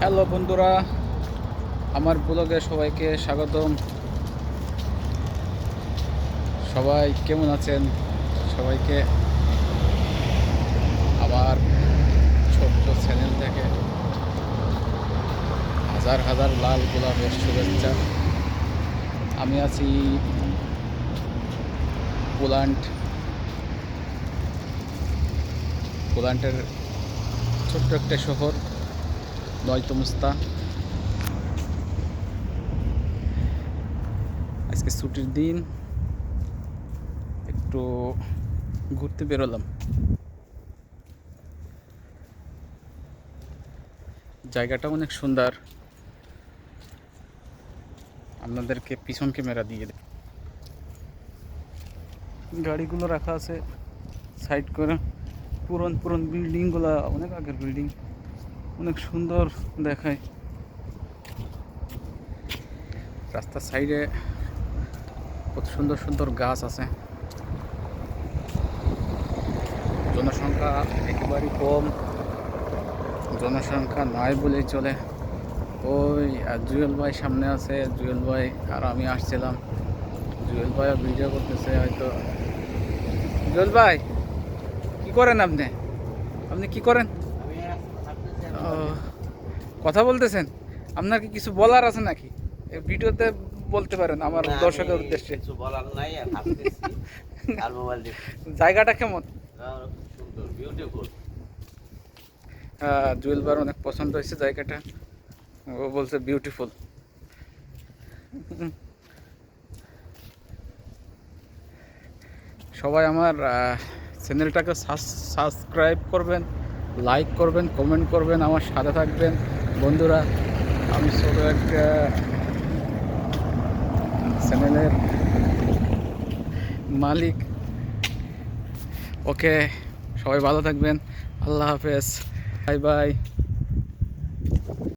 Hello বন্ধুরা, আমার ব্লগে সবাইকে স্বাগতম। সবাই কেমন আছেন? সবাইকে আমার ছোট্ট চ্যানেল থেকে হাজার হাজার লাল গোলাপের শুভেচ্ছা। আমি আছি পোল্যান্ড পোল্যান্ডের ছোট্ট একটা শহর। নয়তমস্তা আজকে ছুটির দিন। একটু ঘুরতে বেরোলাম। জায়গাটা অনেক সুন্দর। আপনাদেরকে পিছন ক্যামেরা দিয়ে দেব। গাড়িগুলো রাখা আছে। সাইড করে পুরন পুরন বিল্ডিংগুলো, অনেক আগের বিল্ডিং। অনেক সুন্দর দেখায়। রাস্তার সাইডে কত সুন্দর সুন্দর গাছ আছে। জনসংখ্যা একেবারেই কম। জনসংখ্যা নাই বলেই চলে। ওই, আর জুয়েল ভাই সামনে আছে। জুয়েল ভাই, আর আমি আসছিলাম। জুয়েল ভাই ভিডিও করতেছে, হয়তো। জুয়েল ভাই, কি করেন আপনি? আপনি কি করেন? কথা বলতেছেন? আপনার কি কিছু বলার আছে নাকি? ভিডিওতে বলতে পারেন আমার দর্শকের উদ্দেশ্যে কিছু বলার নাই আর মোবাইল জায়গাটা কেমন? সুন্দর বিউটিফুল জুয়েল বার অনেক পছন্দ হয়েছে জায়গাটা। ও বলছে বিউটিফুল সবাই আমার চ্যানেলটাকে সাবস্ক্রাইব করবেন লাইক করবেন কমেন্ট করবেন আমার সাথে থাকবেন। বন্ধুরা আমি ছোটো একটা চ্যানেলের মালিক। ওকে সবাই ভালো থাকবেন। আল্লাহ হাফেজ। Bye bye.